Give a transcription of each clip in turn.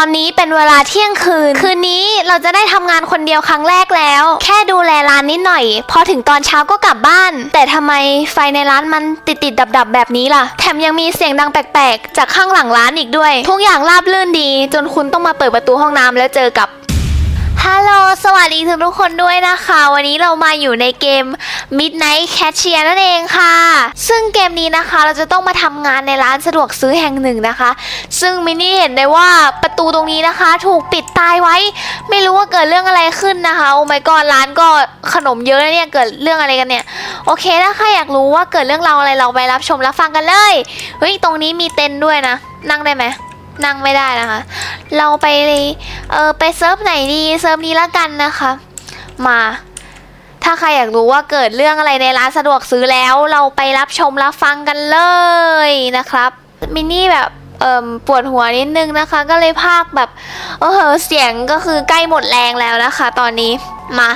อนนี้เป็นเวลาเที่ยงคืน คืนนี้เราจะได้ทำงานคนเดียวครั้งแรกแล้ว แค่ดูแลร้านนิดหน่อย พอถึงตอนเช้าก็กลับบ้าน แต่ทำไมไฟในร้านมันติดติดดับดับๆแบบนี้ล่ะ แถมยังมีเสียงดังแปลกๆ จากข้างหลังร้านอีกด้วย ทุกอย่างราบรื่นดี จนคุณต้องมาเปิดประตูห้องน้ำแล้วเจอกับ ฮัลโหล สวัสดีทุกคนด้วยนะคะ วันนี้เรามาอยู่ในเกม Midnight Cashier นั่นเองค่ะ ซึ่งเกมนี้นะคะเราจะต้องมาทำงานในร้านสะดวกซื้อแห่งหนึ่งนะคะ ซึ่งมินนี่เห็นได้ว่าประตูตรงนี้นะคะ ถูกปิดตายไว้ ไม่รู้ว่าเกิดเรื่องอะไรขึ้นนะคะ โอ้ my god ร้านก็ขนมเยอะนะเนี่ย เกิดเรื่องอะไรกันเนี่ย โอเค ถ้าใครอยากรู้ว่าเกิดเรื่องราวอะไรเราไปรับชมรับฟังกันเลย เฮ้ย ตรงนี้มีเต็นท์ด้วยนะ นั่งได้ไหม นั่งไม่ได้นะคะ เราไปเลยเออไปเซิร์ฟไหนดีเซิร์ฟนี้ละกันนะคะ มา ถ้าใครอยากรู้ว่าเกิดเรื่องอะไรในร้านสะดวกซื้อแล้ว เราไปรับชมรับฟังกันเลยนะครับมินนี่แบบเอ่มปวดหัวนิดนึงนะคะ ก็เลยพากแบบเออเสียงก็คือใกล้หมดแรงแล้วนะคะ ตอนนี้มา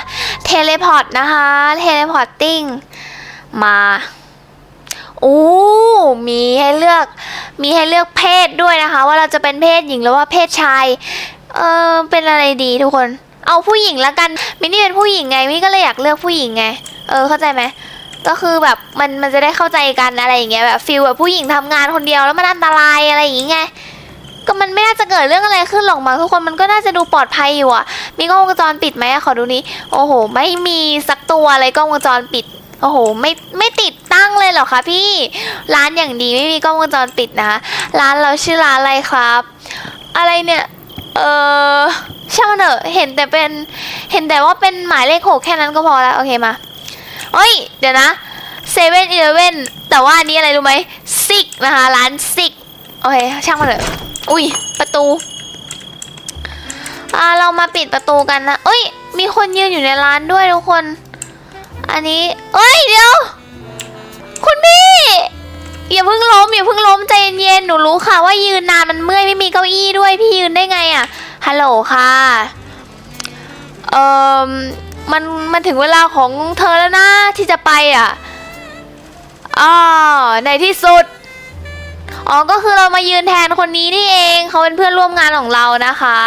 เทเลพอร์ตนะคะเทเลพอร์ตติ้งมา อู้มีให้เลือก มีให้เลือกเพศด้วยนะคะ ว่าเราจะเป็นเพศหญิงหรือว่าเพศชาย เออเป็นอะไรดีทุกคน เอาผู้หญิงละกัน มินนี่เป็นผู้หญิงไง มินี่ก็เลยอยากเลือกผู้หญิงไง เออ เข้าใจไหมก็คือแบบมันมันจะได้เข้าใจกันอะไรอย่างเงี้ยแบบฟิลแบบผู้หญิงทำงานคนเดียวแล้วมันอันตรายอะไรอย่างเงี้ยก็มันไม่น่าจะเกิดเรื่องอะไรขึ้นหรอกมั้งทุกคนมันก็น่าจะดูปลอดภัยอยู่อะ มีกล้องวงจรปิดไหมอะขอดูนี้ โอ้โห ไม่มีสักตัวเลยกล้องวงจรปิด โอ้โหไม่ไม่ติดตั้งเลยเหรอคะพี่ร้านอย่างดีไม่มีกล้องวงจรปิดนะร้านเราชื่อร้านอะไรครับ อะไรเนี่ยเออช่างมันเถอะเห็นแต่เป็นเห็นแต่ว่าเป็นหมายเลขหกแค่นั้นก็พอแล้วโอเคมาเอ้ยเดี๋ยวนะเซเว่นอีเลเว่นแต่ว่าอันนี้อะไรรู้ไหมซิกนะคะร้านซิกโอเคช่างมันเถอะอุ้ยประตูอ่าเรามาปิดประตูกันนะเอ้ย มีคนยืนอยู่ในร้านด้วยทุกคน อันนี้เอ้ยเดี๋ยว คุณพี่อย่าเพิ่งล้มอย่าเพิ่งล้มใจเย็นๆหนูรู้ค่ะว่ายืนนานมันเมื่อยไม่มีเก้าอี้ด้วยพี่ยืนได้ไงอะฮัลโหลค่ะเอ่อมันมันถึงเวลาของเธอแล้วนะที่จะไปอะอ๋อในที่สุดอ๋อก็คือเรามายืนแทนคนนี้นี่เอง เขาเป็นเพื่อนร่วมงานของเรานะคะ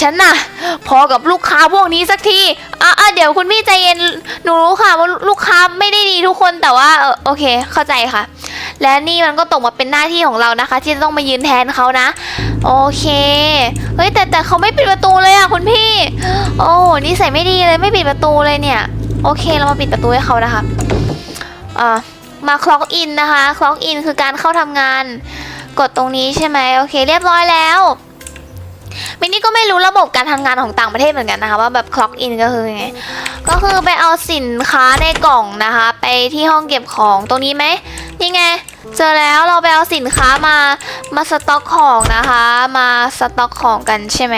ฉันน่ะ พอกับลูกค้าพวกนี้สักทีอะเดี๋ยวคุณพี่ใจเย็นหนูรู้ค่ะว่าลูกค้าไม่ได้ดีทุกคนแต่ว่าโอเคเข้าใจค่ะ และนี่มันก็ตกมาเป็นหน้าที่ของเรานะคะ ที่จะต้องมายืนแทนเขานะ โอเคเฮ้ยแต่แต่เขาไม่ปิดประตูเลยอะคุณพี่ โอ้นี่ใส่ไม่ดีเลยไม่ปิดประตูเลยเนี่ย โอเคเรามาปิดประตูให้เขานะคะอ่ามาคล็อกอินนะคะคล็อกอินคือการเข้าทำงาน กดตรงนี้ใช่ไหมโอเค เรียบร้อยแล้ว มินนี่ก็ไม่รู้ระบบการทำงานของต่างประเทศเหมือนกันนะคะ ว่าแบบคล็อกอินก็คือไง ก็คือไปเอาสินค้าในกล่องนะคะ ไปที่ห้องเก็บของตรงนี้ไหมนี่ไง เจอแล้วเราไปเอาสินค้ามามาสต็อกของนะคะ มาสต็อกของกันใช่ไหม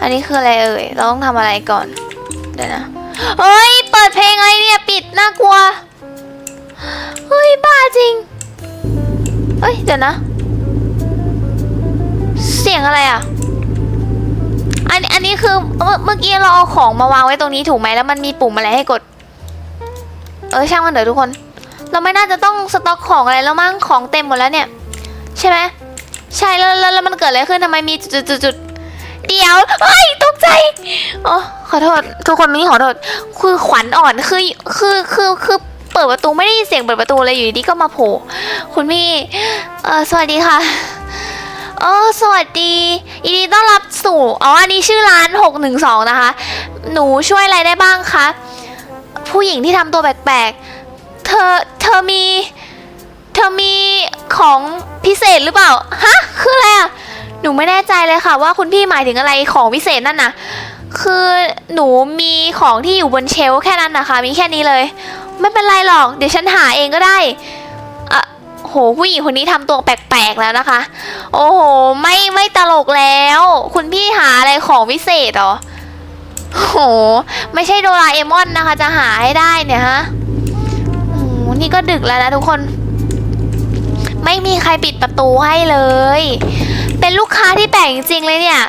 อันนี้คืออะไรเอ่ยเราต้องทำอะไรก่อนเดี๋ยวนะเฮ้ยเปิดเพลงอะไรเนี่ยปิดน่ากลัวเฮ้ยบ้าจริงเฮ้ยเดี๋ยวนะ เสียงอะไรอะ นอันนี้คือเมื่อเมื่อกี้เราเอาของมาวางไว้ตรงนี้ถูกไหมแล้วมันมีปุ่มอะไรให้กด เออช่างมันเถอะทุกคน เราไม่น่าจะต้องสต็อกของอะไรแล้วมั้งของเต็มหมดแล้วเนี่ย ใช่ไหมใช่แล้วแล้วแล้วมันเกิดอะไรขึ้นทำไมมีจุดจุดจุดจุดเดี๋ยวเฮ้ยตกใจโอ้ขอโทษทุกคนนี่ขอโทษคือขวัญอ่อนคือคือคือคือเปิดประตูไม่ได้ยินเสียงเปิดประตูเลยอยู่ดีก็มาโผล่คุณพี่เออสวัสดีค่ะ เออสวัสดียินดีต้อนรับสู่อ๋ออันนี้ชื่อร้าน 612 นะคะ หนูช่วยอะไรได้บ้างคะผู้หญิงที่ทำตัวแปลกๆ เธอเธอมี เธอมีของพิเศษหรือเปล่าฮะคืออะไรอะหนูไม่แน่ใจเลยค่ะ ว่าคุณพี่หมายถึงอะไรของพิเศษนั่นน่ะ คือหนูมีของที่อยู่บนเชลแค่นั้นนะคะ มีแค่นี้เลย ไม่เป็นไรหรอก เดี๋ยวฉันหาเองก็ได้ โหผู้หญิงคนนี้ทำตัวแปลกๆแล้วนะคะ โอ้โหไม่ไม่ตลกแล้ว คุณพี่หาอะไรของพิเศษหรอโอ้โห ไม่ใช่โดราเอมอนนะคะ จะหาให้ได้เนี่ยฮะโอ้โหนี่ก็ดึกแล้วนะทุกคน ไม่มีใครปิดประตูให้เลย เป็นลูกค้าที่แปลกจริงเลยเนี่ย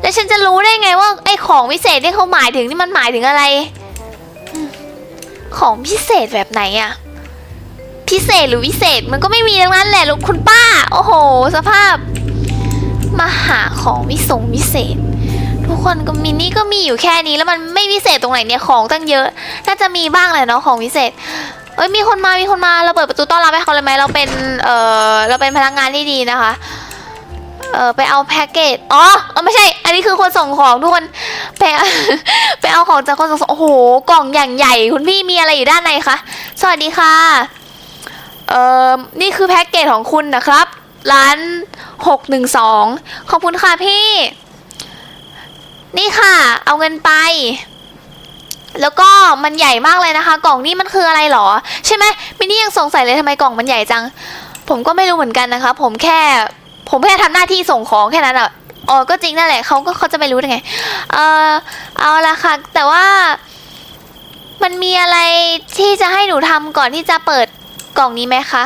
แล้วฉันจะรู้ได้ไงว่าไอ้ของพิเศษที่เขาหมายถึงนี่มันหมายถึงอะไร ของพิเศษแบบไหนอะ พิเศษหรือวิเศษมันก็ไม่มีทั้งนั้นแหละลูกคุณป้า โอ้โห สภาพ มาหาของวิสงวิเศษ ทุกคนก็มินนี่ก็มีอยู่แค่นี้แล้วมันไม่วิเศษตรงไหนเนี่ยของตั้งเยอะ น่าจะมีบ้างแหละเนาะของวิเศษเอ้ยมีคนมามีคนมาเราเปิดประตูต้อนรับให้เขาเลยไหมเราเป็นเออเราเป็นพนักงานที่ดีนะคะเออไปเอาแพ็กเกจ อ๋อเออไม่ใช่ อันนี้คือคนส่งของทุกคนไปไปเอาของจากคนส่งของโอ้โห กล่องอย่างใหญ่ คุณพี่มีอะไรอยู่ด้านในคะ สวัสดีค่ะ เอ่อนี่คือแพ็กเกจของคุณนะครับ ร้านหกหนึ่งสองขอบคุณค่ะพี่ นี่ค่ะ เอาเงินไป แล้วก็มันใหญ่มากเลยนะคะ กล่องนี้มันคืออะไรหรอ ใช่ไหมมินนี่ยังสงสัยเลยทำไมกล่องมันใหญ่จัง ผมก็ไม่รู้เหมือนกันนะคะ ผมแค่ ผมแค่ทำหน้าที่ส่งของแค่นั้นอะอ๋อก็จริงนั่นแหละเขาก็เขาจะไม่รู้ได้ไง เออเอาละค่ะ แต่ว่ามันมีอะไรที่จะให้หนูทำก่อนที่จะเปิด กล่องนี้ไหมคะ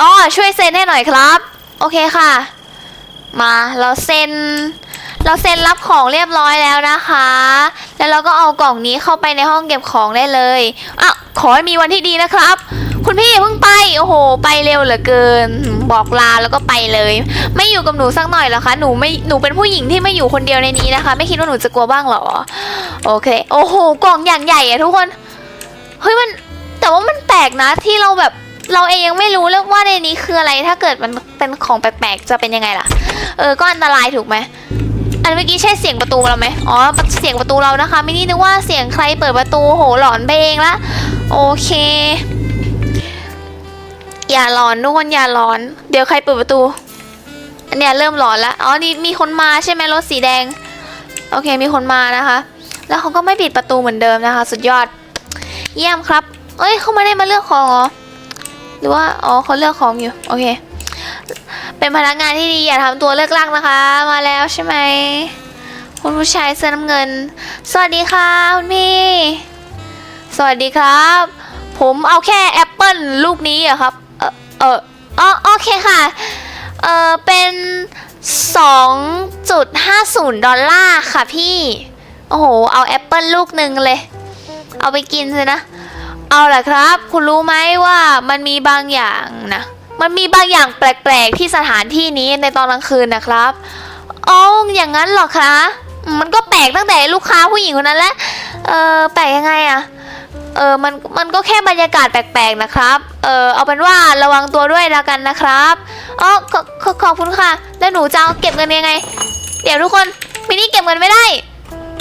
อ๋อช่วยเซ็นให้หน่อยครับ โอเคค่ะ มาเราเซ็น เราเซ็นรับของเรียบร้อยแล้วนะคะ แล้วเราก็เอากล่องนี้เข้าไปในห้องเก็บของได้เลยอะขอให้มีวันที่ดีนะครับ คุณพี่เพิ่งไปโอ้โห ไปเร็วเหลือเกิน บอกลาแล้วก็ไปเลย ไม่อยู่กับหนูสักหน่อยเหรอคะหนูไม่หนูเป็นผู้หญิงที่ไม่อยู่คนเดียวในนี้นะคะ ไม่คิดว่าหนูจะกลัวบ้างหรอ โอเค โอ้โห กล่องอย่างใหญ่อะทุกคนเฮ้ยมัน แต่ว่ามันแปลกนะที่เราแบบเราเองยังไม่รู้เลยว่าในนี้คืออะไรถ้าเกิดมันเป็นของแปลกๆจะเป็นยังไงล่ะ เออก็อันตรายถูกไหมอันเมื่อกี้ใช่เสียงประตูเราไหมอ๋อเสียงประตูเรานะคะไม่นี่นึกว่าเสียงใครเปิดประตูโหหลอนไปเองละโอเค อย่าหลอนทุกคนอย่าหลอน เดี๋ยวใครเปิดประตูอันเนี้ยเริ่มหลอนแล้วอ๋อนี่มีคนมาใช่ไหมรถสีแดง โอเคมีคนมานะคะ แล้วเขาก็ไม่ปิดประตูเหมือนเดิมนะคะ สุดยอด เยี่ยมครับ เอ้ยเขาไม่ได้มาเลือกของเหรอหรือว่าอ๋อเขาเลือกของอยู่โอเค เป็นพนักงานที่ดีอย่าทำตัวเลิกลักนะคะ มาแล้วใช่ไหมคุณผู้ชายเสื้อน้ำเงิน สวัสดีค่ะคุณพี่ สวัสดีครับ ผมเอาแค่แอปเปิลลูกนี้อะครับ เออเอออ๋อโอเคค่ะ เออเป็น 2.50 ดอลลาร์ค่ะพี่ โอ้โห เอาแอปเปิลลูกหนึ่งเลย เอาไปกินเลยนะ เอาล่ะครับ คุณรู้ไหมว่ามันมีบางอย่างนะ มันมีบางอย่างแปลกๆที่สถานที่นี้ในตอนกลางคืนนะครับอ๋ออย่างนั้นหรอคะ มันก็แปลกตั้งแต่ลูกค้าผู้หญิงคนนั้นแหละเออแปลกยังไงอะเออมันมันก็แค่บรรยากาศแปลกๆนะครับ เออเอาเป็นว่าระวังตัวด้วยแล้วกันนะครับอ๋อขอขขอบคุณค่ะ แล้วหนูจะเอาเก็บเงินยังไง เดี๋ยวทุกคนมินี่เก็บเงินไม่ได้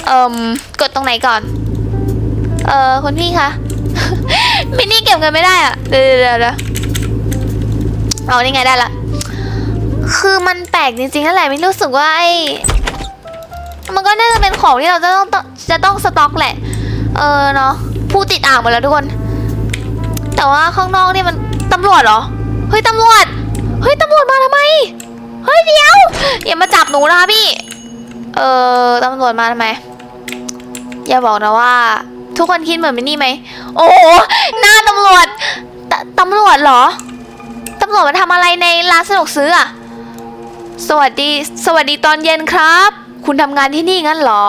เอ่มกดตรงไหนก่อน เออคุณพี่คะ มินี่เก็บเงินไม่ได้อะเดี๋ยวเดี๋ยวเดี๋ยวเอานี่ไงได้ละ คือมันแปลกจริงๆนั่นแหละมินรู้สึกว่าไอ้มันก็น่าจะเป็นของที่เราจะต้องจะต้องสต็อกแหละ เออเนาะผู้ติดอ่างหมดแล้วทุกคน แต่ว่าข้างนอกนี่มันตำรวจเหรอ เฮ้ยตำรวจ เฮ้ยตำรวจมาทำไม เฮ้ยเดี๋ยวอย่ามาจับหนูนะคะพี่ เออตำรวจมาทำไม อย่าบอกนะว่า ทุกคนคิดเหมือนมินนี่ไหม โอ้โห หน้าตำรวจตตำรวจเหรอ ตำรวจมาทำอะไรในร้านสะดวกซื้ออะสวัสดี สวัสดีตอนเย็นครับ คุณทำงานที่นี่งั้นเหรอ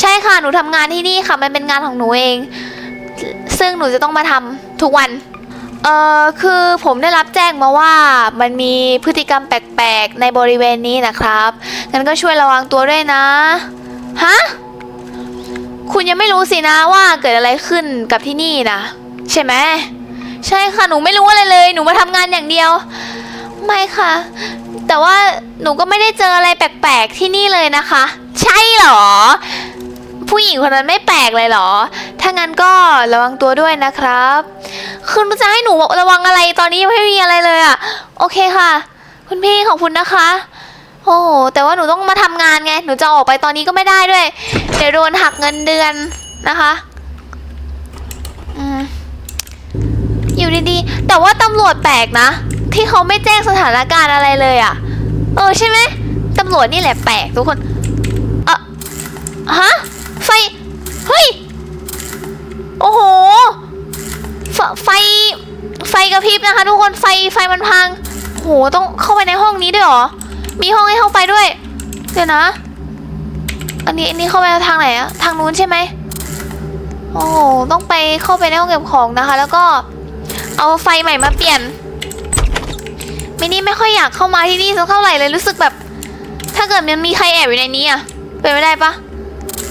ใช่ค่ะ หนูทำงานที่นี่ค่ะ มันเป็นงานของหนูเอง ซึ่งหนูจะต้องมาทำทุกวัน เอ่อ คือผมได้รับแจ้งมาว่ามันมีพฤติกรรมแปลกๆ ในบริเวณนี้นะครับ งั้นก็ช่วยระวังตัวด้วยนะ ฮะ คุณยังไม่รู้สินะว่าเกิดอะไรขึ้นกับที่นี่นะใช่ไหมใช่ค่ะหนูไม่รู้อะไรเลย หนูมาทำงานอย่างเดียว ไม่ค่ะ แต่ว่าหนูก็ไม่ได้เจออะไรแปลกๆที่นี่เลยนะคะ ใช่เหรอ ผู้หญิงคนนั้นไม่แปลกเลยเหรอ ถ้างั้นก็ระวังตัวด้วยนะครับคือจะให้หนูระวังอะไรตอนนี้ยังไม่มีอะไรเลยอะโอเคค่ะ คุณพี่ขอบคุณนะคะ โอ้โหแต่ว่าหนูต้องมาทำงานไง หนูจะออกไปตอนนี้ก็ไม่ได้ด้วย เดี๋ยวโดนหักเงินเดือนนะคะอืมอยู่ดีๆ แต่ว่าตำรวจแปลกนะ ที่เขาไม่แจ้งสถานการณ์อะไรเลยอะ่ะ เออใช่ไหมตำรวจนี่แหละแปลกทุกคนเออฮะ ไฟ เฮ้ย โอ้โห ไฟ ไฟไฟกระพริบนะคะทุกคน ไฟ ไฟมันพังโห ต้องเข้าไปในห้องนี้ด้วยหรอ มีห้องให้เข้าไปด้วย เดี๋ยวนะ อันนี้อันนี้เข้าไปทางไหนอะทางนู้นใช่ไหมโอ้ต้องไปเข้าไปในห้องเก็บของนะคะ แล้วก็เอาไฟใหม่มาเปลี่ยนมินี่ไม่ค่อยอยากเข้ามาที่นี่สักเท่าไหร่เลยรู้สึกแบบ ถ้าเกิดมันมีใครแอบอยู่ในนี้อะเป็นไม่ได้ปะ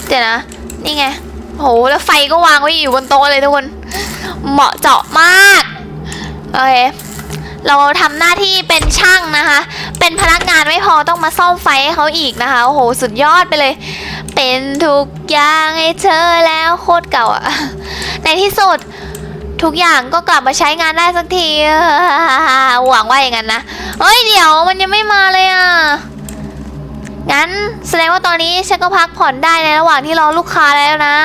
เดี๋ยวนะนี่ไงโหแล้วไฟก็วางไว้อยู่บนโต๊ะเลยทุกคน เหมาะเจาะมากโอเคเราทำหน้าที่เป็นช่างนะคะ เป็นพนักงานไม่พอต้องมาซ่อมไฟให้เขาอีกนะคะโอ้โหสุดยอดไปเลย เป็นทุกอย่างให้เธอแล้วโคตรเก่าอะในที่สุดทุกอย่างก็กลับมาใช้งานได้สักทีหวังว่าอย่างนั้นนะเฮ้ยเดี๋ยวมันยังไม่มาเลยอะงั้นแสดงว่าตอนนี้ฉันก็พักผ่อนได้ในระหว่างที่รอลูกค้าแล้วนะ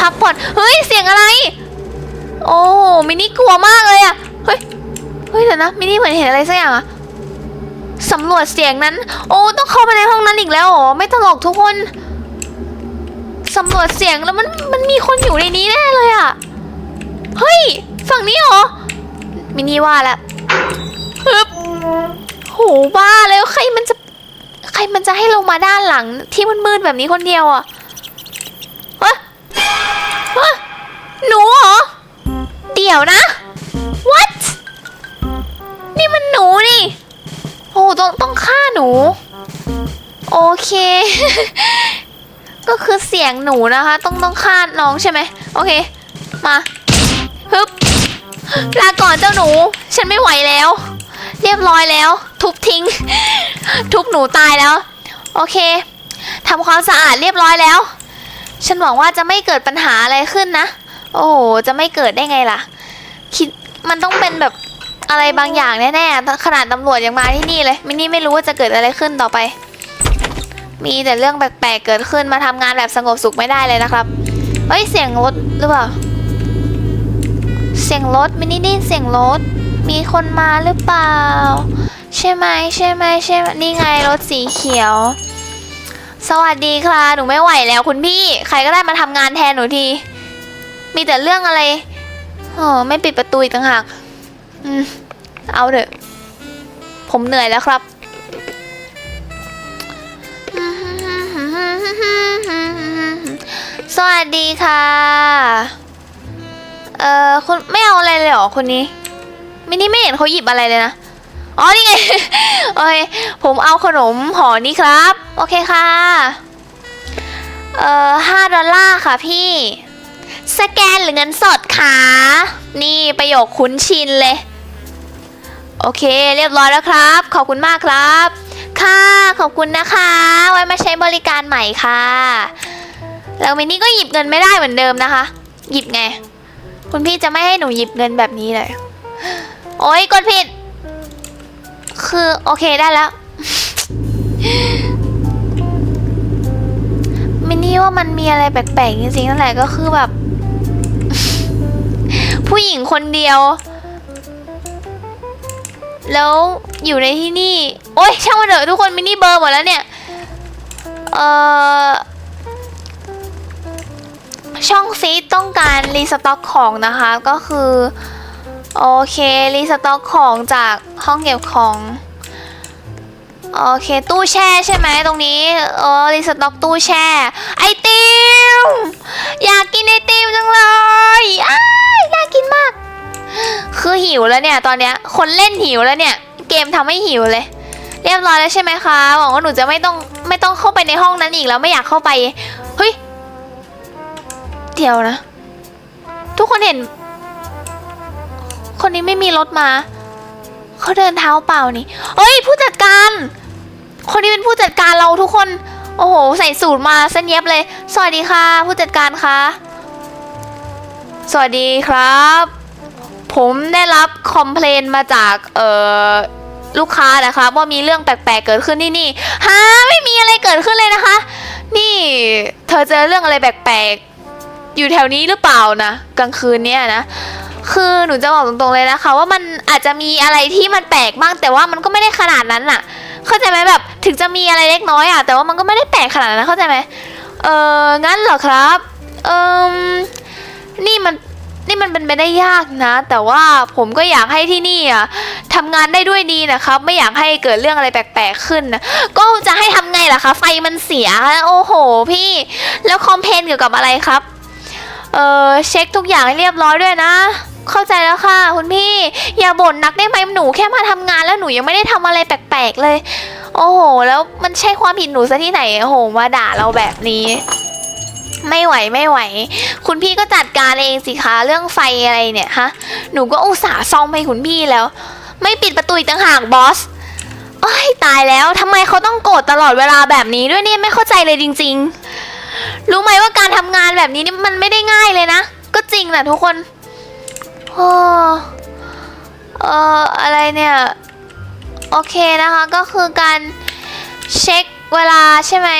พักผ่อนเฮ้ยเสียงอะไร โอ้มินี่กลัวมากเลยอะเฮ้ยเฮ้ยเดี๋ยวนะมินี่เหมือนเห็นอะไรสักอย่างอะ สำรวจเสียงนั้น โอ้ต้องเข้าไปในห้องนั้นอีกแล้วเหรอไม่ตลกทุกคนสำรวจเสียงแล้วมันมันมีคนอยู่ในนี้แน่เลยอะเฮ้ยฝั่งนี้เหรอมินี่ว่าแล้วฮึบโหบ้าแล้วใครมันจะใครมันจะให้ลงมาด้านหลังที่มันมืดแบบนี้คนเดียวอะเฮ้ยเฮ้ยหนูเหรอเดี๋ยวนะ what นี่มันหนูนี่ โอ้ต้องต้องฆ่าหนู โอเค ก็คือเสียงหนูนะคะ ต้องต้องฆ่าน้องใช่ไหมโอเค มาฮึบลาก่อนเจ้าหนู ฉันไม่ไหวแล้ว เรียบร้อยแล้ว ทุบทิ้ง ทุบหนูตายแล้ว โอเคทำความสะอาดเรียบร้อยแล้ว ฉันหวังว่าจะไม่เกิดปัญหาอะไรขึ้นนะ โอ้โห จะไม่เกิดได้ไงล่ะ คิด มันต้องเป็นแบบ อะไรบางอย่างแน่ๆขนาดตำรวจยังมาที่นี่เลยมินนี่ไม่รู้ว่าจะเกิดอะไรขึ้นต่อไป มีแต่เรื่องแปลกๆเกิดขึ้นมาทำงานแบบสงบสุขไม่ได้เลยนะครับเฮ้ยเสียงรถหรือเปล่าเสียงรถมินนี่ได้นเสียงรถมีคนมาหรือเปล่า ใช่ไหมใช่ไหมใช่ไหมนี่ไงรถสีเขียว สวัสดีค่ะหนูไม่ไหวแล้วคุณพี่ ใครก็ได้มาทำงานแทนหนูที มีแต่เรื่องอะไรอ๋อไม่ปิดประตูอีกต่างหาก อืม เอาเถอะ ผมเหนื่อยแล้วครับ สวัสดีค่ะ เอ่อคุณไม่เอาอะไรเลยเหรอคนนี้มินี่ไม่เห็นเขาหยิบอะไรเลยนะ อ๋อ นี่ไง โอเค ผมเอาขนมห่อนี้ครับ โอเคค่ะ เอ่อห้าดอลลาร์ค่ะพี่ สแกนหรือเงินสดคะนี่ประโยคคุ้นชินเลย โอเค เรียบร้อยแล้วครับ ขอบคุณมากครับ ค่ะขอบคุณนะคะ ไว้มาใช้บริการใหม่ค่ะ แล้วมินนี่ก็หยิบเงินไม่ได้เหมือนเดิมนะคะ หยิบไง คุณพี่จะไม่ให้หนูหยิบเงินแบบนี้เลย โอ๊ยกดผิด คือโอเคได้แล้วมินนี่ว่ามันมีอะไรแปลกๆจริงๆนั่นแหละก็คือแบบ ผู้หญิงคนเดียว แล้วอยู่ในที่นี่ โอ๊ยช่างมันเถอะทุกคนมินี่เบอร์หมดแล้วเนี่ย เอ่อ ช่องฟีต้องการรีสต็อกของนะคะ ก็คือ โอเค รีสต็อกของจากห้องเก็บของโอเค ตู้แช่ใช่ไหมตรงนี้เออรีสต็อกตู้แช่ ไอติม อยากกินไอติมจังเลยอ้ายน่ากินมาก คือหิวแล้วเนี่ยตอนเนี้ย คนเล่นหิวแล้วเนี่ย เกมทำให้หิวเลย เรียบร้อยแล้วใช่ไหมคะหวังว่าหนูจะไม่ต้องไม่ต้องเข้าไปในห้องนั้นอีกแล้วไม่อยากเข้าไปเฮ้ยเดี๋ยวนะ ทุกคนเห็น คนนี้ไม่มีรถมาเขาเดินเท้าเปล่านี่เฮ้ย ผู้จัดการ คนนี้เป็นผู้จัดการเราทุกคน โอ้โห ใส่สูตรมาเส้นเย็บเลย สวัสดีค่ะ ผู้จัดการคะ สวัสดีครับ ผมได้รับคอมเพลนมาจากเอ่อลูกค้านะคะว่ามีเรื่องแปลกๆเกิดขึ้นที่นี่ฮะไม่มีอะไรเกิดขึ้นเลยนะคะ นี่เธอเจอเรื่องอะไรแปลกๆอยู่แถวนี้หรือเปล่านะกลางคืนเนี้ยนะคือหนูจะบอกตรงๆเลยนะคะ ว่ามันอาจจะมีอะไรที่มันแปลกบ้างแต่ว่ามันก็ไม่ได้ขนาดนั้นน่ะ เข้าใจไหมแบบถึงจะมีอะไรเล็กน้อยอะแต่ว่ามันก็ไม่ได้แปลกขนาดนั้นเข้าใจไหมเอองั้นเหรอครับเออนี่มัน นี่มันเป็นไปได้ยากนะ แต่ว่าผมก็อยากให้ที่นี่อะทำงานได้ด้วยดีนะครับ ไม่อยากให้เกิดเรื่องอะไรแปลกๆขึ้นนะก็จะให้ทำไงล่ะคะ ไฟมันเสียโอ้โห พี่ แล้วคอมเพนเกี่ยวกับอะไรครับ เออเช็คทุกอย่างให้เรียบร้อยด้วยนะ เข้าใจแล้วค่ะ คุณพี่ อย่าบ่นนักได้ไหมหนูแค่มาทำงานแล้วหนูยังไม่ได้ทำอะไรแปลกๆเลย โอ้โห แล้วมันใช่ความผิดหนูซะที่ไหนโอ้โหมาด่าเราแบบนี้ ไม่ไหวไม่ไหว คุณพี่ก็จัดการเองสิคะเรื่องไฟอะไรเนี่ยฮะหนูก็อุตส่าห์ซ่อมให้คุณพี่แล้ว ไม่ปิดประตูอีกต่างหากบอสโอ้ยตายแล้วทำไมเขาต้องโกรธตลอดเวลาแบบนี้ด้วยเนี่ยไม่เข้าใจเลยจริง ๆ รู้ไหมว่าการทำงานแบบนี้นี่มันไม่ได้ง่ายเลยนะ ก็จริงนะทุกคนโอ้เอ่ออะไรเนี่ยโอเคนะคะก็คือการเช็คเวลาใช่ไหม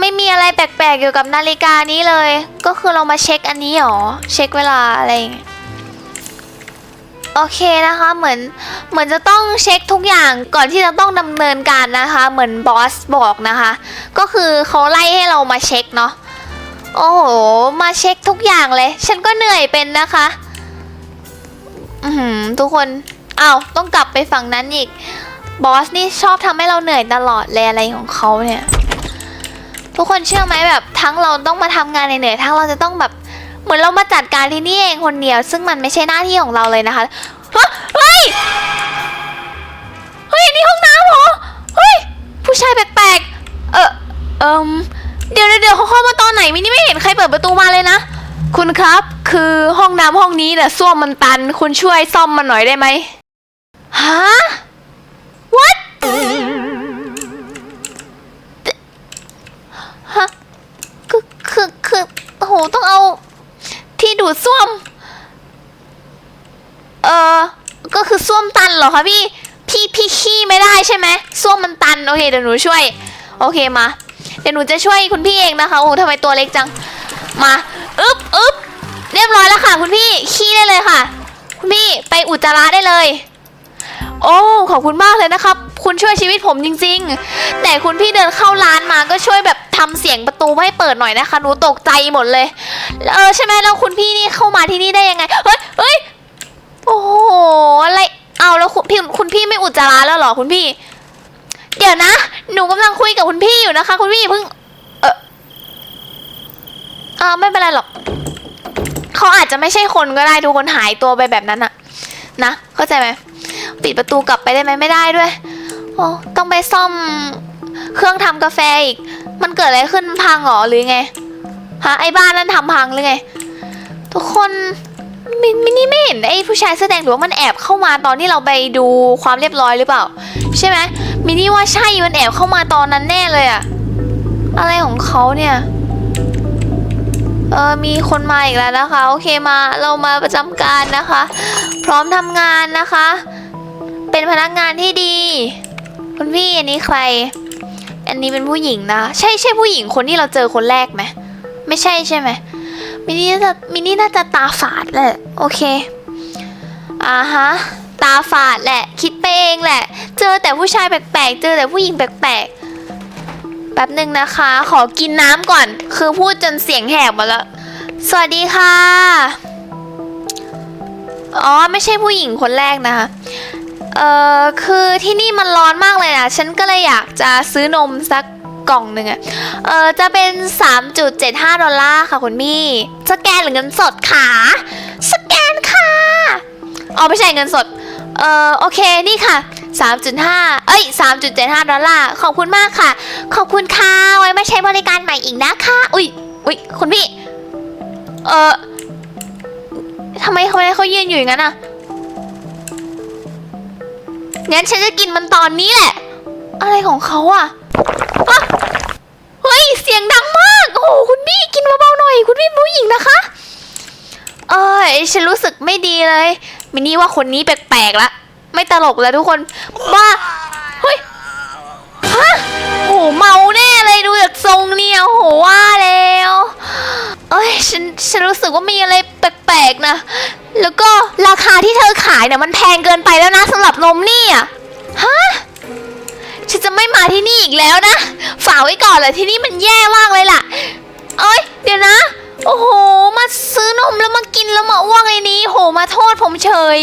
ไม่มีอะไรแปลกๆเกี่ยวกับนาฬิกานี้เลย ก็คือเรามาเช็คอันนี้หรอ เช็คเวลาอะไรอย่างเงี้ยโอเคนะคะเหมือนเหมือนจะต้องเช็คทุกอย่างก่อนที่จะต้องดำเนินการนะคะ เหมือนบอสบอกนะคะ ก็คือเขาไล่ให้เรามาเช็คเนาะโอ้โหมาเช็คทุกอย่างเลย ฉันก็เหนื่อยเป็นนะคะอือหือทุกคนอ้าวต้องกลับไปฝั่งนั้นอีกบอสนี่ชอบทำให้เราเหนื่อยตลอดเลยอะไรของเขาเนี่ย ทุกคนเชื่อไหมแบบทั้งเราต้องมาทำงานเหนื่อยๆทั้งเราจะต้องแบบเหมือนเรามาจัดการที่นี่เองคนเดียว ซึ่งมันไม่ใช่หน้าที่ของเราเลยนะคะฮะเฮ้ยเฮ้ยนี่ห้องน้ำเหรอเฮ้ยผู้ชายแปลกๆเออเอิมเดี๋ยวเดี๋ยวเดี๋ยวเขาเข้ามาตอนไหนมินี่ไม่เห็นใครเปิดประตูมาเลยนะคุณครับคือห้องน้ำห้องนี้เนี่ยส้วมมันตัน คุณช่วยซ่อมมันหน่อยได้ไหมฮะ โอ้โห ต้องเอาที่ดูดซ่วม เออ ก็คือซ่วมตันเหรอคะพี่ พี่พี่ขี้ไม่ได้ใช่ไหมซ่วมมันตัน โอเคเดี๋ยวหนูช่วย โอเคมา เดี๋ยวหนูจะช่วยคุณพี่เองนะคะ โอ้โหทำไมตัวเล็กจัง มาอึ๊บอึ๊บเรียบร้อยแล้วค่ะ คุณพี่ ขี้ได้เลยค่ะ คุณพี่ไปอุจจาระได้เลย โอ้ ขอบคุณมากเลยนะครับ คุณช่วยชีวิตผมจริง ๆ แต่คุณพี่เดินเข้าร้านมาก็ช่วยแบบทำเสียงประตูให้เปิดหน่อยนะคะหนูตกใจหมดเลย เออใช่ไหมแล้วคุณพี่นี่เข้ามาที่นี่ได้ยังไง เฮ้ยเฮ้ยโอ้โหอะไรเอาแล้วคุณพี่คุณพี่ไม่อุจจาระแล้วหรอคุณพี่ เดี๋ยวนะ หนูกำลังคุยกับคุณพี่อยู่นะคะ คุณพี่เพิ่ง เออเออไม่เป็นไรหรอกเขาอาจจะไม่ใช่คนก็ได้ทุกคนหายตัวไปแบบนั้นอะนะเข้าใจไหมปิดประตูกลับไปได้ไหมไม่ได้ด้วย โอ้ต้องไปซ่อมเครื่องทำกาแฟอีก มันเกิดอะไรขึ้นพังเหรอหรือไงฮะไอ้บ้านนั้นทำพังหรือไง ทุกคนมินมินี่ไม่เห็นไอ้ผู้ชายเสื้อแดงหรือว่ามันแอบเข้ามาตอนที่เราไปดูความเรียบร้อยหรือเปล่า ใช่ไหมมินนี่ว่าใช่มันแอบเข้ามาตอนนั้นแน่เลยอะอะไรของเขาเนี่ยเออมีคนมาอีกแล้วนะคะ โอเคมาเรามาประจำการนะคะ พร้อมทำงานนะคะ เป็นพนักงานที่ดี คุณพี่อันนี้ใคร อันนี้เป็นผู้หญิงนะ ใช่ใช่ผู้หญิงคนที่เราเจอคนแรกไหมไม่ใช่ใช่ไหมมินนี่น่าจะมินนี่น่าจะตาฝาดแหละโอเคอ่าฮะตาฝาดแหละ คิดไปเองแหละ เจอแต่ผู้ชายแปลกๆ เจอแต่ผู้หญิงแปลกๆแป๊บหนึ่งนะคะ ขอกินน้ำก่อน คือพูดจนเสียงแหบหมดแล้ว สวัสดีค่ะ อ๋อ ไม่ใช่ผู้หญิงคนแรกนะคะ เอ่อคือที่นี่มันร้อนมากเลยนะฉันก็เลยอยากจะซื้อนมสักกล่องหนึ่งอะเออจะเป็น 3.75 ดอลลาร์ค่ะคุณพี่ สแกนหรือเงินสดค่ะ สแกนค่ะอ๋อไม่ใช่เงินสด เออโอเคนี่ค่ะ 3.5 เอ้ย 3.75 ดอลลาร์ ขอบคุณมากค่ะ ขอบคุณค่ะ ไว้มาใช้บริการใหม่อีกนะคะ อุ้ยอุ้ยคุณพี่ เออทำไมเขาเขายืนอยู่อย่างนั้นอะ งั้นฉันจะกินมันตอนนี้แหละ อะไรของเขาอะอะเฮ้ย เสียงดังมาก โอ้โหคุณพี่กินเบาๆหน่อย คุณพี่ผู้หญิงนะคะ เอ้ยฉันรู้สึกไม่ดีเลยมินี่ว่าคนนี้แปลกๆละ ไม่ตลกแล้วทุกคนว่าเฮ้ย ฮะโหเมาแน่เลยดูจากทรงเนี่ยโหว่าแล้วเอ้ยฉันฉันรู้สึกว่ามีอะไรแปลกๆนะ แล้วก็ราคาที่เธอขายเนี่ยมันแพงเกินไปแล้วนะสำหรับนมนี่อะฮะฉันจะไม่มาที่นี่อีกแล้วนะ ฝากไว้ก่อนเลยที่นี่มันแย่มากเลยล่ะ เอ้ย เดี๋ยวนะ โอ้โห มาซื้อนมแล้วมากินแล้วมาอ้วกไอ้นี้ โห มาโทษผมเฉย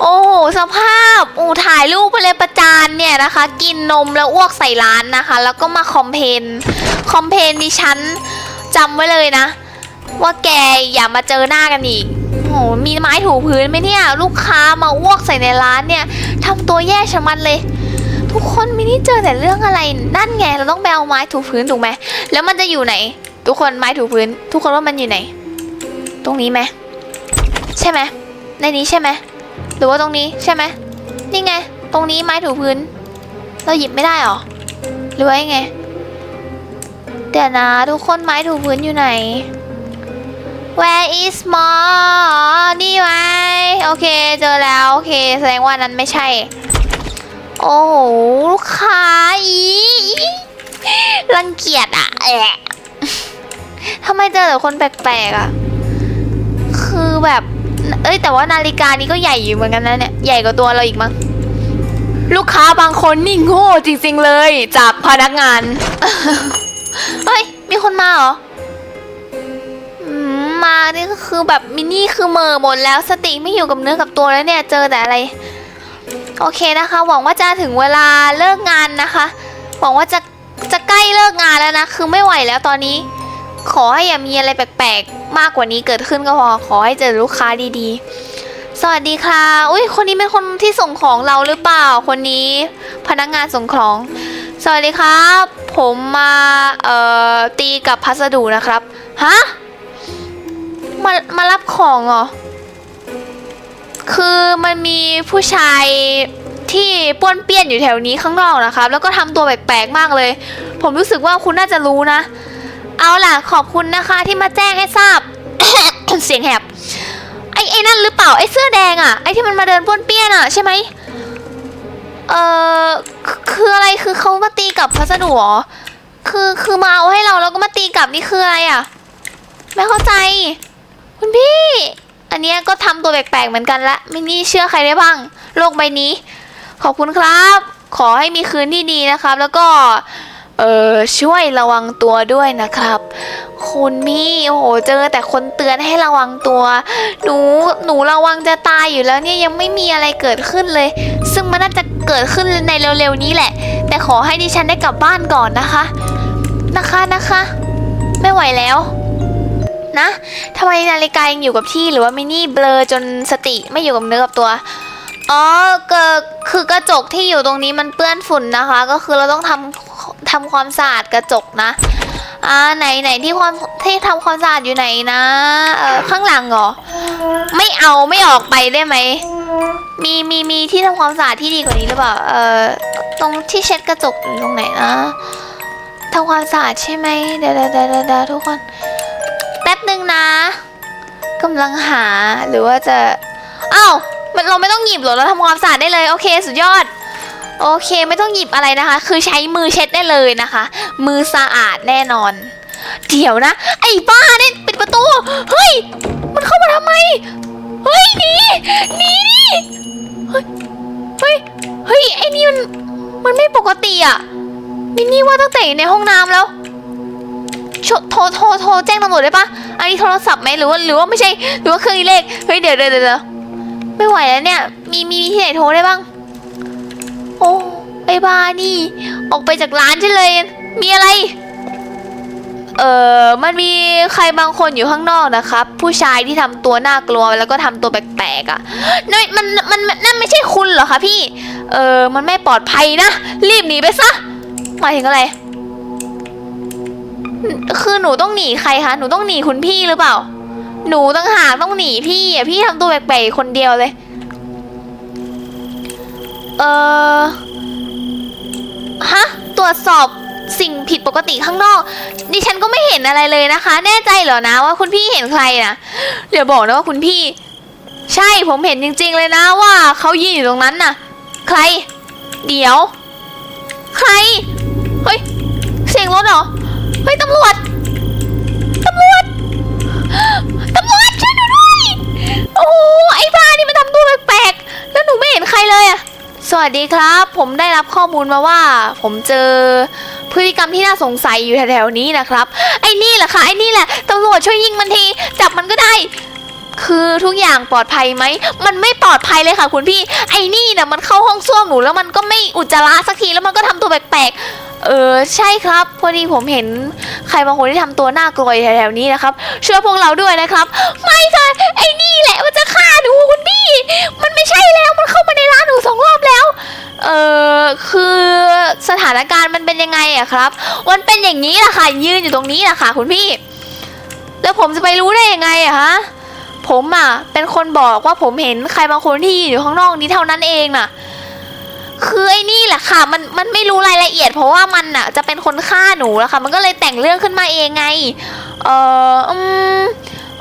โอ้โหสภาพโอ้ถ่ายรูปไปเลยประจานเนี่ยนะคะ กินนมแล้วอ้วกใส่ร้านนะคะ แล้วก็มาคอมเพนคอมเพนดิฉันจำไว้เลยนะ ว่าแกอย่ามาเจอหน้ากันอีกโอ้มีไม้ถูพื้นไหมเนี่ย ลูกค้ามาอ้วกใส่ในร้านเนี่ยทำตัวแย่ชะมัดเลย ทุกคนมินี่เจอแต่เรื่องอะไรนั่นไงเราต้องไปเอาไม้ถูพื้นถูกไหมแล้วมันจะอยู่ไหน ทุกคนไม้ถูพื้น ทุกคนว่ามันอยู่ไหน ตรงนี้ไหมใช่ไหมในนี้ใช่ไหม หรือว่าตรงนี้ใช่ไหมนี่ไง ตรงนี้ไม้ถูพื้น เราหยิบไม่ได้หรอหรือว่าไง เดี๋ยวนะ ทุกคนไม้ถูพื้นอยู่ไหน Where is more นี่ไหมโอเคเจอแล้ว โอเค แสดงว่านั้นไม่ใช่ โอ้โหลูกค้าอีรังเกียจอะแอะทำไมเจอแต่คนแปลกๆอะคือแบบ เอ้ยแต่ว่านาฬิกานี้ก็ใหญ่อยู่เหมือนกันนะเนี่ยใหญ่กว่าตัวเราอีกมั้งลูกค้าบางคนนี่โง่จริง ๆเลย จากพนักงาน เฮ้ย มีคนมาเหรออืมมานี่ก็คือแบบมินี่คือเหมอหมดแล้วสติไม่อยู่กับเนื้อกับตัวแล้วเนี่ยเจอแต่อะไร โอเคนะคะ หวังว่าจะถึงเวลาเลิกงานนะคะ หวังว่าจะจะใกล้เลิกงานแล้วนะ คือไม่ไหวแล้วตอนนี้ ขอให้อย่ามีอะไรแปลกๆ มากกว่านี้เกิดขึ้นก็พอ ขอให้เจอลูกค้าดีๆ สวัสดีค่ะ อุ้ยคนนี้เป็นคนที่ส่งของเราหรือเปล่า คนนี้ พนักงานส่งของ สวัสดีครับ ผมมาเอ่อตีกับพัสดุนะครับ ฮะ มา มารับของเหรอ คือมันมีผู้ชายที่ป้วนเปี้ยนอยู่แถวนี้ข้างนอกนะครับ แล้วก็ทำตัวแปลกๆมากเลย ผมรู้สึกว่าคุณน่าจะรู้นะ เอาล่ะ ขอบคุณนะคะที่มาแจ้งให้ทราบ เสียงแหบไอ้ไอ้นั่นหรือเปล่าไอ้เสื้อแดงอะไอ้ที่มันมาเดินป้วนเปี้ยนอะใช่ไหมเอ่อคืออะไรคือเขามาตีกับพัสดุหรอคือคือมาเอาให้เราแล้วก็มาตีกลับนี่คืออะไรอะไม่เข้าใจ คุณพี่ อันเนี้ยก็ทำตัวแปลกๆเหมือนกันละไม่นี่เชื่อใครได้บ้าง โลกใบนี้ ขอบคุณครับ ขอให้มีคืนที่ดีนะครับ แล้วก็ เออช่วยระวังตัวด้วยนะครับ คุณมี่โอ้โหเจอแต่คนเตือนให้ระวังตัว หนูหนูระวังจะตายอยู่แล้วเนี่ยยังไม่มีอะไรเกิดขึ้นเลย ซึ่งมันน่าจะเกิดขึ้นในเร็วๆนี้แหละ แต่ขอให้ดิฉันได้กลับบ้านก่อนนะคะ นะคะนะคะ ไม่ไหวแล้วนะทำไมนาฬิกายังอยู่กับที่หรือว่ามินี่เบลอจนสติไม่อยู่กับเนื้อกับตัวอ๋อเกิดคือกระจกที่อยู่ตรงนี้มันเปื้อนฝุ่นนะคะ ก็คือเราต้องทำ ทำความสะอาดกระจกนะ อ่าไหนไหนที่ความที่ทำความสะอาดอยู่ไหนนะ เออข้างหลังเหรอ ไม่เอาไม่ออกไปได้ไหม มีมีมีที่ทำความสะอาดที่ดีกว่านี้หรือเปล่า เออตรงที่เช็ดกระจกอยู่ตรงไหนนะทำความสะอาดใช่ไหมเดี๋ยวเดี๋ยวเดี๋ยวเดี๋ยวทุกคน แป๊บหนึ่งนะกำลังหาหรือว่าจะอ้าวมันเราไม่ต้องหยิบหรอเราทำความสะอาดได้เลย โอเค สุดยอด โอเคไม่ต้องหยิบอะไรนะคะ คือใช้มือเช็ดได้เลยนะคะ มือสะอาดแน่นอน เดี๋ยวนะ ไอ้บ้าเนี่ยปิดประตู เฮ้ย มันเข้ามาทำไม เฮ้ยหนีหนีดิเฮ้ยเฮ้ยเฮ้ยไอ้นี่มันมันไม่ปกติอะมินนี่ว่าตั้งแต่อยู่ในห้องน้ำแล้วโชโทรโทรโทรแจ้งตำรวจได้ปะอันนี้โทรศัพท์ไหมหรือว่าหรือว่าไม่ใช่หรือว่าเครื่องเลขเฮ้ยเดี๋ยวเดี๋ยวเดี๋ยวไม่ไหวแล้วเนี่ยมีมีที่ไหนโทรได้บ้าง โอ้ไอ้บ้านี่ ออกไปจากร้านฉันเลย มีอะไร เออมันมีใครบางคนอยู่ข้างนอกนะครับ ผู้ชายที่ทำตัวน่ากลัวแล้วก็ทำตัวแปลกๆอะ่ะนั่นมันมันมันนั่นไม่ใช่คุณเหรอคะพี่ เออมันไม่ปลอดภัยนะ รีบหนีไปซะหมายถึงอะไร คือหนูต้องหนีใครคะ หนูต้องหนีคุณพี่หรือเปล่า หนูต้องหากต้องหนีพี่อะ พี่ทำตัวแปลกๆคนเดียวเลย เออฮะ ตรวจสอบสิ่งผิดปกติข้างนอก ดิฉันก็ไม่เห็นอะไรเลยนะคะ แน่ใจเหรอนะว่าคุณพี่เห็นใครนะเดี๋ยวบอกนะว่าคุณพี่ ใช่ผมเห็นจริง ๆ เลยนะว่าเขายืนอยู่ตรงนั้นน่ะ ใคร เดี๋ยว ใคร เฮ้ย เสียงรถเหรอ เฮ้ยตำรวจ ตำรวจ ตำรวจช่วยหนูด้วย โอ้ สวัสดีครับ ผมได้รับข้อมูลมาว่า ผมเจอพฤติกรรมที่น่าสงสัยอยู่แถวๆนี้นะครับ ไอ้นี่แหละค่ะไอ้นี่แหละตำรวจช่วยยิงมันทีจับมันก็ได้ คือทุกอย่างปลอดภัยไหมมันไม่ปลอดภัยเลยค่ะ คุณพี่ ไอ้นี่นะมันเข้าห้องส้วมหนูแล้วมันก็ไม่อุจจาระสักทีแล้วมันก็ทำตัวแปลกๆเออใช่ครับพอดีผมเห็นใครบางคนที่ทำตัวน่ากลัวอยแถวๆนี้นะครับช่วยพวกเราด้วยนะครับ ไม่ค่ะไอ้นี่ อะครับมันเป็นอย่างนี้แหละค่ะยืนอยู่ตรงนี้แหละค่ะคุณพี่ แล้วผมจะไปรู้ได้ยังไงอะฮะผมอะเป็นคนบอกว่าผมเห็นใครบางคนที่ยืนอยู่ข้างนอกนี้เท่านั้นเองน่ะ คือไอ้นี่แหละค่ะ มันมันไม่รู้รายละเอียด เพราะว่ามันอะจะเป็นคนฆ่าหนูแล้วค่ะ มันก็เลยแต่งเรื่องขึ้นมาเองไง เอออืม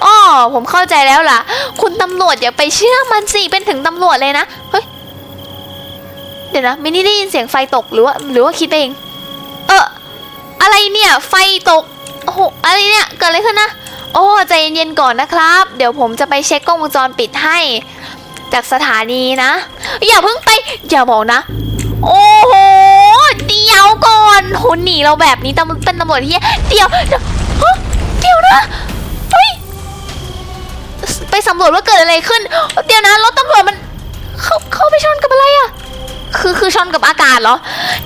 อ๋อผมเข้าใจแล้วล่ะ คุณตำรวจอย่าไปเชื่อมันสิ เป็นถึงตำรวจเลยนะ เฮ้ย เดี๋ยวนะมินี่ได้ยินเสียงไฟตกหรือว่าหรือว่าคิดไปเอง อะไรเนี่ย ไฟตก โอ้โห อะไรเนี่ย เกิดอะไรขึ้นนะ โอ้ ใจเย็นๆก่อนนะครับ เดี๋ยวผมจะไปเช็คกล้องวงจรปิดให้ จากสถานีนะ อย่าเพิ่งไป อย่าบอกนะ โอ้โห เดี๋ยวก่อนคุณหนีเราแบบนี้ตำเป็นตำรวจที่เดี๋ยวเดี๋ยวเดี๋ยวนะเฮ้ยไปสำรวจว่าเกิดอะไรขึ้น เดี๋ยวนะรถตำรวจมันเข้าเข้าไปชนกับอะไรอะคือคือชนกับอากาศเหรอ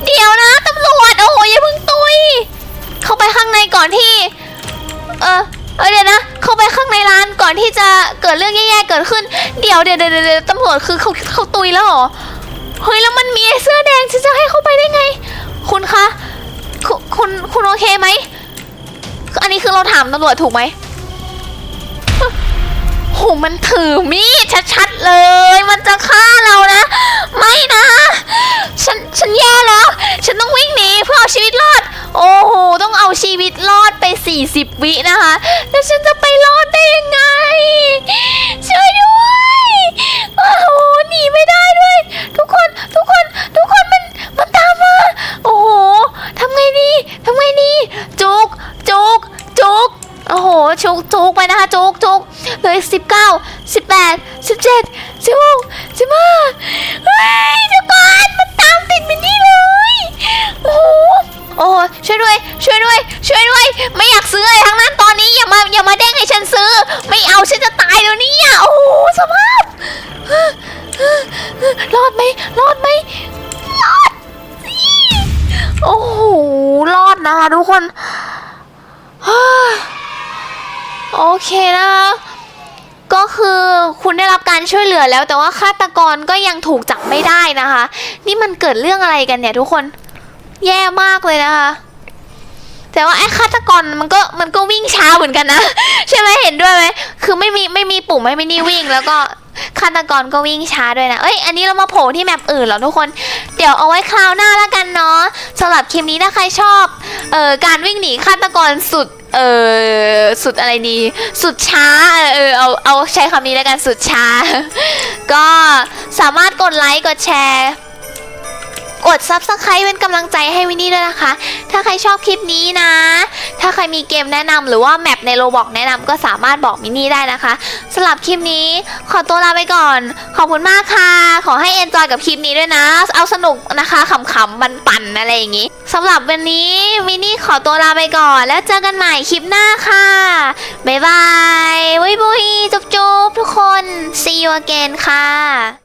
เดี๋ยวนะตำรวจโอ้โหอย่าเพิ่ง ย เข้าไปข้างในก่อนที่ เออเออเดี๋ยวนะ เข้าไปข้างในร้านก่อนที่จะเกิดเรื่องแย่ๆเกิดขึ้นเดี๋ยวเดี๋ยวเดี๋ยวเดี๋ยวตำรวจคือเขาเขาตุยแล้วเหรอ เฮ้ยแล้วมันมีเสื้อแดงฉันจะให้เข้าไปได้ไง คุณคะ คุณคุณโอเคไหม อันนี้คือเราถามตำรวจถูกไหม หมันถือมีดชัดๆเลย มันจะฆ่าเรานะ ไม่นะ ฉันฉันแย่แล้ว ฉันต้องวิ่งหนีเพื่อเอาชีวิตรอด โอ้โห ต้องเอาชีวิตรอดไป 40 วินะคะแล้วฉันจะไปรอดได้ยังไง ช่วยด้วย ว่าฆาตกรก็ยังถูกจับไม่ได้นะคะ นี่มันเกิดเรื่องอะไรกันเนี่ยทุกคน แย่มากเลยนะคะ แต่ว่าไอ้ฆาตกรมันก็มันก็วิ่งช้าเหมือนกันนะ ใช่ไหมเห็นด้วยไหมคือไม่มีไม่มีปุ่มให้มินี่วิ่ง แล้วก็ฆาตกรก็วิ่งช้าด้วยนะเอ้ย อันนี้เรามาโผล่ที่แมปอื่นเหรอทุกคน เดี๋ยวเอาไว้คราวหน้าแล้วกันเนาะสำหรับคลิปนี้ถ้าใครชอบ เอ่อ การวิ่งหนีฆาตกรสุด เออสุดอะไรดี สุดช้าเออเอาเอาใช้คำนี้แล้วกันสุดช้า ก็สามารถกดไลค์กดแชร์ กด Subscribe เป็นกำลังใจให้วินนี่ด้วยนะคะ ถ้าใครชอบคลิปนี้นะ ถ้าใครมีเกมแนะนำหรือว่าแมปในโรบอกแนะนำก็สามารถบอกมินนี่ได้นะคะสำหรับคลิปนี้ขอตัวลาไปก่อน ขอบคุณมากค่ะ ขอให้เอนจอยกับคลิปนี้ด้วยนะ เอาสนุกนะคะขำๆมันปั่นๆอะไรอย่างนี้สำหรับวันนี้มินนี่ขอตัวลาไปก่อน แล้วเจอกันใหม่คลิปหน้าค่ะบ๊ายบายบุยบุยจุ๊บๆทุกคน see you again ค่ะ